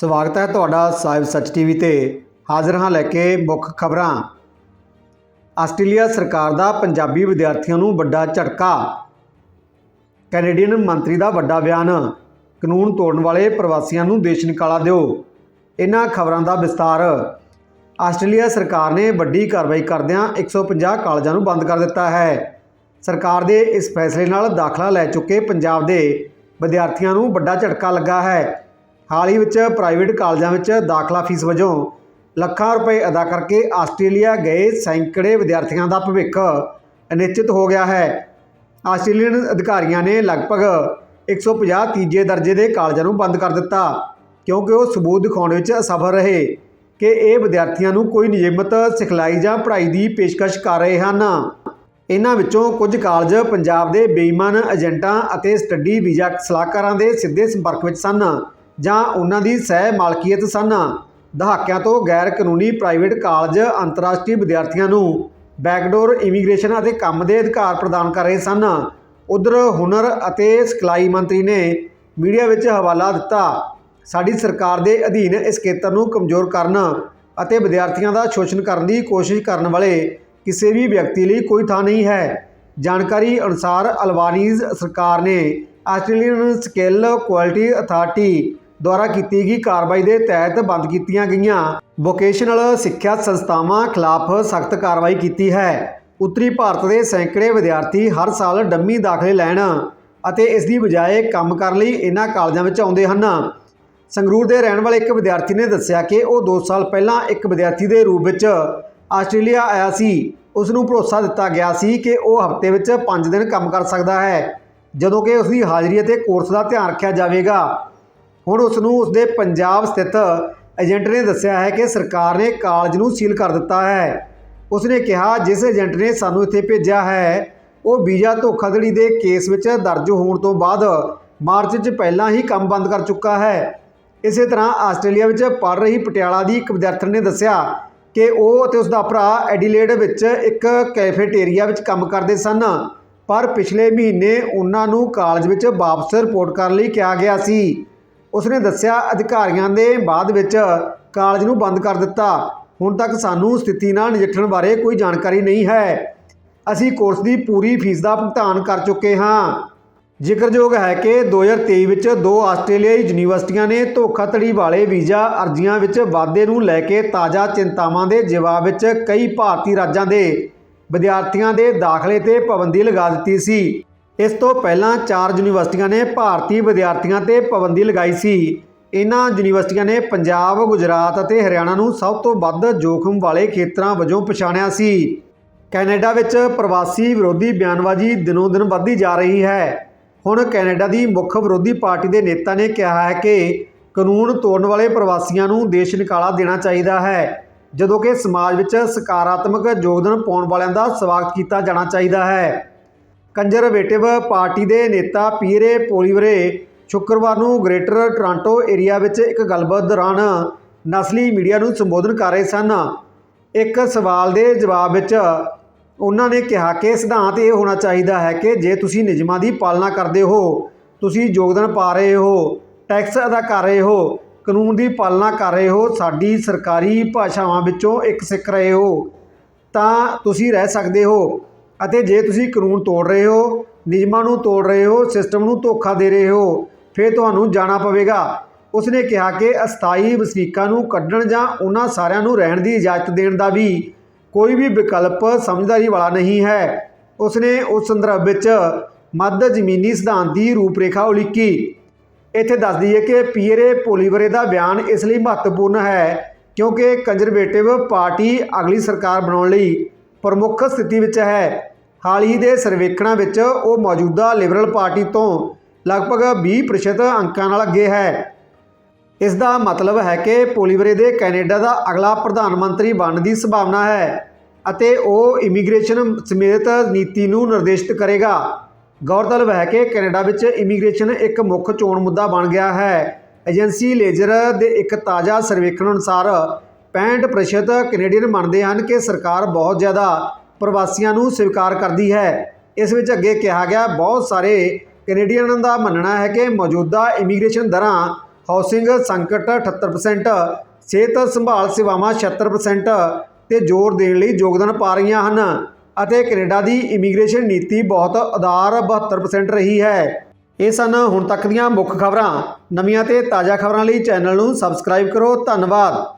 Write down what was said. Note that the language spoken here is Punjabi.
ਸਵਾਗਤ ਹੈ ਤੁਹਾਡਾ ਸਾਹਿਬ ਸੱਚ ਟੀਵੀ ਤੇ। ਹਾਜ਼ਰ ਹਾਂ ਲੈ ਕੇ ਮੁੱਖ ਖਬਰਾਂ। ਆਸਟ੍ਰੇਲੀਆ ਸਰਕਾਰ ਦਾ ਪੰਜਾਬੀ ਵਿਦਿਆਰਥੀਆਂ ਨੂੰ ਵੱਡਾ ਝਟਕਾ। ਕੈਨੇਡੀਅਨ ਮੰਤਰੀ ਦਾ ਵੱਡਾ ਬਿਆਨ। ਕਾਨੂੰਨ ਤੋੜਨ ਵਾਲੇ ਪ੍ਰਵਾਸੀਆਂ ਨੂੰ ਦੇਸ਼ ਨਿਕਾਲਾ ਦਿਓ। ਇਹਨਾਂ ਖਬਰਾਂ ਦਾ ਵਿਸਤਾਰ। ਆਸਟ੍ਰੇਲੀਆ ਸਰਕਾਰ ਨੇ ਵੱਡੀ ਕਾਰਵਾਈ ਕਰਦਿਆਂ 150 ਕਾਲਜਾਂ ਨੂੰ ਬੰਦ ਕਰ ਦਿੱਤਾ ਹੈ। ਸਰਕਾਰ ਦੇ ਇਸ ਫੈਸਲੇ ਨਾਲ ਦਾਖਲਾ ਲੈ ਚੁੱਕੇ ਪੰਜਾਬ ਦੇ ਵਿਦਿਆਰਥੀਆਂ ਨੂੰ ਵੱਡਾ ਝਟਕਾ ਲੱਗਾ ਹੈ। ਹਾਲ ਹੀ ਵਿੱਚ ਪ੍ਰਾਈਵੇਟ ਕਾਲਜਾਂ ਵਿੱਚ ਦਾਖਲਾ ਫੀਸ ਵਜੋਂ ਲੱਖਾਂ ਰੁਪਏ ਅਦਾ ਕਰਕੇ ਆਸਟ੍ਰੇਲੀਆ ਗਏ ਸੈਂਕੜੇ ਵਿਦਿਆਰਥੀਆਂ ਦਾ ਭਵਿੱਖ ਅਨਿਸ਼ਚਿਤ ਹੋ ਗਿਆ ਹੈ। ਆਸਟ੍ਰੇਲੀਅਨ ਅਧਿਕਾਰੀਆਂ ਨੇ ਲਗਭਗ 150 ਤੀਜੇ ਦਰਜੇ ਦੇ ਕਾਲਜਾਂ ਨੂੰ ਬੰਦ ਕਰ ਦਿੱਤਾ, ਕਿਉਂਕਿ ਉਹ ਸਬੂਤ ਦਿਖਾਉਣ ਵਿੱਚ ਅਸਫਲ ਰਹੇ ਕਿ ਇਹ ਵਿਦਿਆਰਥੀਆਂ ਨੂੰ ਕੋਈ ਨਿਯਮਤ ਸਿਖਲਾਈ ਜਾਂ ਪੜ੍ਹਾਈ ਦੀ ਪੇਸ਼ਕਸ਼ ਕਰ ਰਹੇ ਹਨ। ਇਹਨਾਂ ਵਿੱਚੋਂ ਕੁਝ ਕਾਲਜ ਪੰਜਾਬ ਦੇ ਬੇਈਮਾਨ ਏਜੰਟਾਂ ਅਤੇ ਸਟੱਡੀ ਵੀਜ਼ਾ ਸਲਾਹਕਾਰਾਂ ਦੇ ਸਿੱਧੇ ਸੰਪਰਕ ਵਿੱਚ ਸਨ। ਜਾਂ ਉਹਨਾਂ ਦੀ ਸਹਿ ਮਾਲਕੀਅਤ ਸਨ। ਦਹਾਕਿਆਂ ਤੋਂ ਗੈਰ ਕਾਨੂੰਨੀ ਪ੍ਰਾਈਵੇਟ ਕਾਲਜ ਅੰਤਰਰਾਸ਼ਟਰੀ ਵਿਦਿਆਰਥੀਆਂ ਨੂੰ ਬੈਕਡੋਰ ਇਮੀਗ੍ਰੇਸ਼ਨ ਅਤੇ ਕੰਮ ਦੇ ਅਧਿਕਾਰ ਪ੍ਰਦਾਨ ਕਰ ਰਹੇ ਸਨ। ਉਧਰ ਹੁਨਰ ਅਤੇ ਸਿਖਲਾਈ ਮੰਤਰੀ ਨੇ ਮੀਡੀਆ ਵਿੱਚ ਹਵਾਲਾ ਦਿੱਤਾ, ਸਾਡੀ ਸਰਕਾਰ ਦੇ ਅਧੀਨ ਇਸ ਖੇਤਰ ਨੂੰ ਕਮਜ਼ੋਰ ਕਰਨ ਅਤੇ ਵਿਦਿਆਰਥੀਆਂ ਦਾ ਸ਼ੋਸ਼ਣ ਕਰਨ ਦੀ ਕੋਸ਼ਿਸ਼ ਕਰਨ ਵਾਲੇ ਕਿਸੇ ਵੀ ਵਿਅਕਤੀ ਲਈ ਕੋਈ ਥਾਂ ਨਹੀਂ ਹੈ। ਜਾਣਕਾਰੀ ਅਨੁਸਾਰ ਅਲਵਾਨੀਜ਼ ਸਰਕਾਰ ਨੇ ਆਸਟ੍ਰੇਲੀਅਨ ਸਕਿੱਲ ਕੁਆਲਿਟੀ ਅਥਾਰਟੀ ਦੁਆਰਾ ਕੀਤੀ ਗਈ ਕਾਰਵਾਈ ਦੇ ਤਹਿਤ ਬੰਦ ਕੀਤੀਆਂ ਗਈਆਂ। ਵੋਕੇਸ਼ਨਲ ਸਿੱਖਿਆ ਸੰਸਥਾਵਾਂ ਖਿਲਾਫ ਸਖਤ ਕਾਰਵਾਈ ਕੀਤੀ ਹੈ। ਉੱਤਰੀ ਭਾਰਤ ਦੇ ਸੈਂਕੜੇ ਵਿਦਿਆਰਥੀ ਹਰ ਸਾਲ ਡੰਮੀ ਦਾਖਲੇ ਲੈਣ ਅਤੇ ਇਸ ਦੀ ਬਜਾਏ ਕੰਮ ਕਰਨ ਲਈ ਇਹਨਾਂ ਕਾਲਜਾਂ ਵਿੱਚ ਆਉਂਦੇ ਹਨ। ਸੰਗਰੂਰ ਦੇ ਰਹਿਣ ਵਾਲੇ ਇੱਕ ਵਿਦਿਆਰਥੀ ਨੇ ਦੱਸਿਆ ਕਿ ਉਹ 2 ਸਾਲ ਪਹਿਲਾਂ ਇੱਕ ਵਿਦਿਆਰਥੀ ਦੇ ਰੂਪ ਵਿੱਚ ਆਸਟ੍ਰੇਲੀਆ ਆਇਆ ਸੀ। ਉਸ ਨੂੰ ਭਰੋਸਾ ਦਿੱਤਾ ਗਿਆ ਸੀ ਕਿ ਉਹ ਹਫ਼ਤੇ ਵਿੱਚ 5 ਦਿਨ ਕੰਮ ਕਰ ਸਕਦਾ ਹੈ। ਜਦੋਂ ਕਿ ਉਸ ਦੀ ਹਾਜ਼ਰੀ ਅਤੇ ਕੋਰਸ ਦਾ ਧਿਆਨ ਰੱਖਿਆ ਜਾਵੇਗਾ। ਹੁਣ ਉਸ ਨੂੰ ਉਸ ਦੇ ਪੰਜਾਬ ਸਥਿਤ ਏਜੰਟ ਨੇ ਦੱਸਿਆ ਹੈ ਕਿ ਸਰਕਾਰ ਨੇ ਕਾਲਜ ਨੂੰ ਸੀਲ ਕਰ ਦਿੱਤਾ ਹੈ। ਉਸ ਨੇ ਕਿਹਾ, ਜਿਸ ਏਜੰਟ ਨੇ ਸਾਨੂੰ ਇੱਥੇ ਭੇਜਿਆ ਹੈ, ਉਹ ਵੀਜ਼ਾ ਧੋਖਾਧੜੀ ਦੇ ਕੇਸ ਵਿੱਚ ਦਰਜ ਹੋਣ ਤੋਂ ਬਾਅਦ ਮਾਰਚ 'ਚ ਪਹਿਲਾਂ ਹੀ ਕੰਮ ਬੰਦ ਕਰ ਚੁੱਕਾ ਹੈ। ਇਸੇ ਤਰ੍ਹਾਂ ਆਸਟ੍ਰੇਲੀਆ ਵਿੱਚ ਪੜ੍ਹ ਰਹੀ ਪਟਿਆਲਾ ਦੀ ਇੱਕ ਵਿਦਿਆਰਥਣ ਨੇ ਦੱਸਿਆ ਕਿ ਉਹ ਅਤੇ ਉਸ ਦਾ ਭਰਾ ਐਡੀਲੇਡ ਵਿੱਚ ਇੱਕ ਕੈਫੇਟੇਰੀਆ ਵਿੱਚ ਕੰਮ ਕਰਦੇ ਸਨ, ਪਰ ਪਿਛਲੇ ਮਹੀਨੇ ਉਹਨਾਂ ਨੂੰ ਕਾਲਜ ਵਿੱਚ ਵਾਪਸ ਰਿਪੋਰਟ ਕਰਨ ਲਈ ਕਿਹਾ ਗਿਆ ਸੀ। ਉਸਨੇ ਦੱਸਿਆ, ਅਧਿਕਾਰੀਆਂ ਦੇ ਬਾਅਦ ਵਿੱਚ ਕਾਲਜ ਨੂੰ ਬੰਦ ਕਰ ਦਿੱਤਾ। ਹੁਣ ਤੱਕ ਸਾਨੂੰ ਸਥਿਤੀ ਨਾਲ ਨਜਿੱਠਣ ਬਾਰੇ ਕੋਈ ਜਾਣਕਾਰੀ ਨਹੀਂ ਹੈ। ਅਸੀਂ ਕੋਰਸ ਦੀ ਪੂਰੀ ਫੀਸ ਦਾ ਭੁਗਤਾਨ ਕਰ ਚੁੱਕੇ ਹਾਂ। ਜ਼ਿਕਰਯੋਗ ਹੈ ਕਿ 2023 ਵਿੱਚ ਦੋ ਆਸਟ੍ਰੇਲੀਆਈ ਯੂਨੀਵਰਸਿਟੀਆਂ ਨੇ ਧੋਖਾਧੜੀ ਵਾਲੇ ਵੀਜ਼ਾ ਅਰਜ਼ੀਆਂ ਵਿੱਚ ਵਾਧੇ ਨੂੰ ਲੈ ਕੇ ਤਾਜ਼ਾ ਚਿੰਤਾਵਾਂ ਦੇ ਜਵਾਬ ਵਿੱਚ ਕਈ ਭਾਰਤੀ ਰਾਜਾਂ ਦੇ ਵਿਦਿਆਰਥੀਆਂ ਦੇ ਦਾਖਲੇ ਤੇ ਪਾਬੰਦੀ ਲਗਾ ਦਿੱਤੀ ਸੀ। ਇਸ ਤੋਂ ਪਹਿਲਾਂ ਚਾਰ ਯੂਨੀਵਰਸਿਟੀਆਂ ਨੇ ਭਾਰਤੀ ਵਿਦਿਆਰਥੀਆਂ ਤੇ ਪਾਬੰਦੀ ਲਗਾਈ ਸੀ। ਇਹਨਾਂ ਯੂਨੀਵਰਸਿਟੀਆਂ ਨੇ ਪੰਜਾਬ, ਗੁਜਰਾਤ ਅਤੇ ਹਰਿਆਣਾ ਨੂੰ ਸਭ ਤੋਂ ਵੱਧ ਜੋਖਮ ਵਾਲੇ ਖੇਤਰਾਂ ਵਜੋਂ ਪਛਾਣਿਆ ਸੀ। ਕੈਨੇਡਾ ਵਿੱਚ ਪ੍ਰਵਾਸੀ ਵਿਰੋਧੀ ਬਿਆਨਬਾਜ਼ੀ ਦਿਨੋਂ ਦਿਨ ਵੱਧਦੀ ਜਾ ਰਹੀ ਹੈ। ਹੁਣ ਕੈਨੇਡਾ ਦੀ ਮੁੱਖ ਵਿਰੋਧੀ ਪਾਰਟੀ ਦੇ ਨੇਤਾ ਨੇ ਕਿਹਾ ਹੈ ਕਿ ਕਾਨੂੰਨ ਤੋੜਨ ਵਾਲੇ ਪ੍ਰਵਾਸੀਆਂ ਨੂੰ ਦੇਸ਼ ਨਿਕਾਲਾ ਦੇਣਾ ਚਾਹੀਦਾ ਹੈ, ਜਦੋਂ ਕਿ ਸਮਾਜ ਵਿੱਚ ਸਕਾਰਾਤਮਕ ਯੋਗਦਾਨ ਪਾਉਣ ਵਾਲਿਆਂ ਦਾ ਸਵਾਗਤ ਕੀਤਾ ਜਾਣਾ ਚਾਹੀਦਾ ਹੈ। ਕੰਜ਼ਰਵੇਟਿਵ ਪਾਰਟੀ ਦੇ ਨੇਤਾ ਪੀਰੇ ਪੋਲੀਵਰੇ ਸ਼ੁੱਕਰਵਾਰ ਨੂੰ ਗ੍ਰੇਟਰ ਟੋਰਾਂਟੋ ਏਰੀਆ ਵਿੱਚ ਇੱਕ ਗੱਲਬਾਤ ਦੌਰਾਨ ਨਸਲੀ ਮੀਡੀਆ ਨੂੰ ਸੰਬੋਧਨ ਕਰ ਰਹੇ ਸਨ। ਇੱਕ ਸਵਾਲ ਦੇ ਜਵਾਬ ਵਿੱਚ ਉਹਨਾਂ ਨੇ ਕਿਹਾ ਕਿ ਸਿਧਾਂਤ ਇਹ ਹੋਣਾ ਚਾਹੀਦਾ ਹੈ ਕਿ ਜੇ ਤੁਸੀਂ ਨਿਯਮਾਂ ਦੀ ਪਾਲਣਾ ਕਰਦੇ ਹੋ, ਤੁਸੀਂ ਯੋਗਦਾਨ ਪਾ ਰਹੇ ਹੋ, ਟੈਕਸ ਅਦਾ ਕਰ ਰਹੇ ਹੋ, ਕਾਨੂੰਨ ਦੀ ਪਾਲਣਾ ਕਰ ਰਹੇ ਹੋ, ਸਾਡੀ ਸਰਕਾਰੀ ਭਾਸ਼ਾਵਾਂ ਵਿੱਚੋਂ ਇੱਕ ਸਿੱਖ ਰਹੇ ਹੋ, ਤਾਂ ਤੁਸੀਂ ਰਹਿ ਸਕਦੇ ਹੋ। ਅਤੇ ਜੇ ਤੁਸੀਂ ਕਾਨੂੰਨ ਤੋੜ ਰਹੇ ਹੋ, ਨਿਯਮਾਂ ਨੂੰ ਤੋੜ ਰਹੇ ਹੋ, ਸਿਸਟਮ ਨੂੰ ਧੋਖਾ ਦੇ ਰਹੇ ਹੋ, ਫਿਰ ਤੁਹਾਨੂੰ ਜਾਣਾ ਪਵੇਗਾ। ਉਸਨੇ ਕਿਹਾ ਕਿ ਅਸਥਾਈ ਵਸਨੀਕਾਂ ਨੂੰ ਕੱਢਣ ਜਾਂ ਉਹਨਾਂ ਸਾਰਿਆਂ ਨੂੰ ਰਹਿਣ ਦੀ ਇਜਾਜ਼ਤ ਦੇਣ ਦਾ ਵੀ ਕੋਈ ਵੀ ਵਿਕਲਪ ਸਮਝਦਾਰੀ ਵਾਲਾ ਨਹੀਂ ਹੈ। ਉਸਨੇ ਉਸ ਸੰਦਰਭ ਵਿੱਚ ਮੱਧ ਜ਼ਮੀਨੀ ਸਿਧਾਂਤ ਦੀ ਰੂਪਰੇਖਾ ਉਲੀਕੀ। ਇੱਥੇ ਦੱਸ ਦਈਏ ਕਿ ਪੀਰੇ ਪੋਲੀਵਰੇ ਦਾ ਬਿਆਨ ਇਸ ਲਈ ਮਹੱਤਵਪੂਰਨ ਹੈ ਕਿਉਂਕਿ ਕੰਜ਼ਰਵੇਟਿਵ ਪਾਰਟੀ ਅਗਲੀ ਸਰਕਾਰ ਬਣਾਉਣ ਲਈ ਪ੍ਰਮੁੱਖ ਸਥਿਤੀ ਵਿੱਚ ਹੈ। ਹਾਲ ਹੀ ਦੇ ਸਰਵੇਖਣਾਂ ਵਿੱਚ ਉਹ ਮੌਜੂਦਾ ਲਿਬਰਲ ਪਾਰਟੀ ਤੋਂ ਲਗਭਗ 20% ਅੰਕਾਂ ਨਾਲ ਅੱਗੇ ਹੈ। ਇਸ ਦਾ ਮਤਲਬ ਹੈ ਕਿ ਪੋਲੀਵਰੇ ਦੇ ਕੈਨੇਡਾ ਦਾ ਅਗਲਾ ਪ੍ਰਧਾਨ ਮੰਤਰੀ ਬਣਨ ਦੀ ਸੰਭਾਵਨਾ ਹੈ ਅਤੇ ਉਹ ਇਮੀਗ੍ਰੇਸ਼ਨ ਸਮੇਤ ਨੀਤੀ ਨੂੰ ਨਿਰਦੇਸ਼ਿਤ ਕਰੇਗਾ। ਗੌਰਤਲਬ ਹੈ ਕਿ ਕੈਨੇਡਾ ਵਿੱਚ ਇਮੀਗ੍ਰੇਸ਼ਨ ਇੱਕ ਮੁੱਖ ਚੋਣ ਮੁੱਦਾ ਬਣ ਗਿਆ ਹੈ। ਏਜੰਸੀ ਲੇਜ਼ਰ ਦੇ ਇੱਕ ਤਾਜ਼ਾ ਸਰਵੇਖਣ ਅਨੁਸਾਰ 65% ਕੈਨੇਡੀਅਨ ਮੰਨਦੇ ਹਨ ਕਿ ਸਰਕਾਰ ਬਹੁਤ ਜ਼ਿਆਦਾ ਪ੍ਰਵਾਸੀਆਂ ਨੂੰ ਸਵੀਕਾਰ ਕਰਦੀ ਹੈ। ਇਸ ਵਿੱਚ ਅੱਗੇ ਕਿਹਾ ਗਿਆ, ਬਹੁਤ ਸਾਰੇ ਕੈਨੇਡੀਅਨਾਂ ਦਾ ਮੰਨਣਾ ਹੈ ਕਿ ਮੌਜੂਦਾ ਇਮੀਗ੍ਰੇਸ਼ਨ ਦਰਾਂ ਹਾਊਸਿੰਗ ਸੰਕਟ 78% ਸਿਹਤ ਸੰਭਾਲ ਸੇਵਾਵਾਂ 76% ਤੇ ਜ਼ੋਰ ਦੇਣ ਲਈ ਯੋਗਦਾਨ ਪਾ ਰਹੀਆਂ ਹਨ ਅਤੇ ਕੈਨੇਡਾ ਦੀ ਇਮੀਗ੍ਰੇਸ਼ਨ ਨੀਤੀ ਬਹੁਤ ਉਦਾਰ 72% ਰਹੀ ਹੈ। ਇਹ ਸਨ ਹੁਣ ਤੱਕ ਦੀਆਂ ਮੁੱਖ ਖਬਰਾਂ। ਨਵੀਆਂ ਤੇ ਤਾਜ਼ਾ ਖਬਰਾਂ ਲਈ ਚੈਨਲ ਨੂੰ ਸਬਸਕ੍ਰਾਈਬ ਕਰੋ। ਧੰਨਵਾਦ।